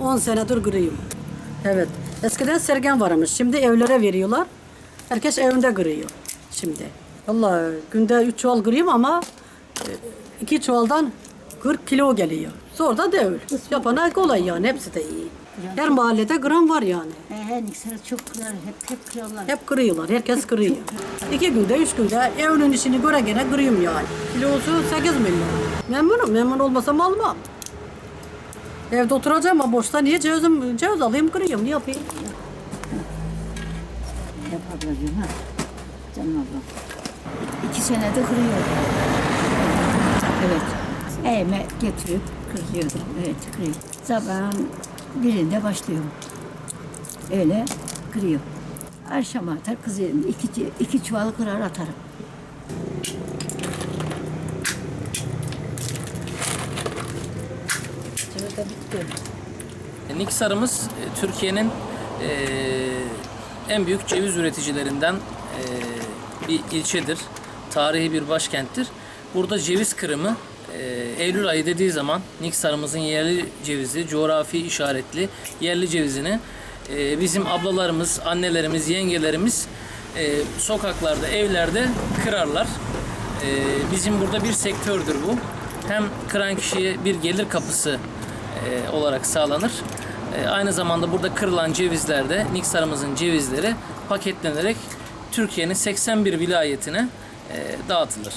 On senedir kırıyorum. Evet. Eskiden sergen varmış. Şimdi evlere veriyorlar. Herkes evinde kırıyor. Şimdi. Vallahi günde üç çuval kırıyorum ama e, iki çuvaldan 40 kilo geliyor. Zor da değil. Yapana kolay yani. Hepsi de iyi. Her mahallede gram var yani. He he Niksar'a çok kırar, hep hep kırarlar. Hep kırıyorlar. Herkes kırıyor. İki günde, üç günde evinin işini göre gene kırıyorum yani. Kilosu 8 milyon. Memnunum. Memnun olmasam almam. Evde oturacağım ama boşta niye cevizim, ceviz alayım kırıyorum. Ne yapayım? Ablacığım ha. Canım ablam. İki senede kırıyor. Evet. Evime getirip kırıyorum. Evet kırıyor. Sabahın birinde başlıyorum. Öyle kırıyor. Akşama atar kızıyorum. İki, iki çuval kırar atarım. De bitti. Niksar'ımız e, Türkiye'nin e, en büyük ceviz üreticilerinden e, bir ilçedir. Tarihi bir başkenttir. Burada ceviz kırımı e, Eylül ayı dediği zaman Niksar'ımızın yerli cevizi, coğrafi işaretli yerli cevizini e, bizim ablalarımız, annelerimiz, yengelerimiz e, sokaklarda, evlerde kırarlar. E, bizim burada bir sektördür bu. Hem kıran kişiye bir gelir kapısı e, olarak sağlanır. E, aynı zamanda burada kırılan cevizler de Niksar'ımızın cevizleri paketlenerek Türkiye'nin 81 vilayetine e, dağıtılır.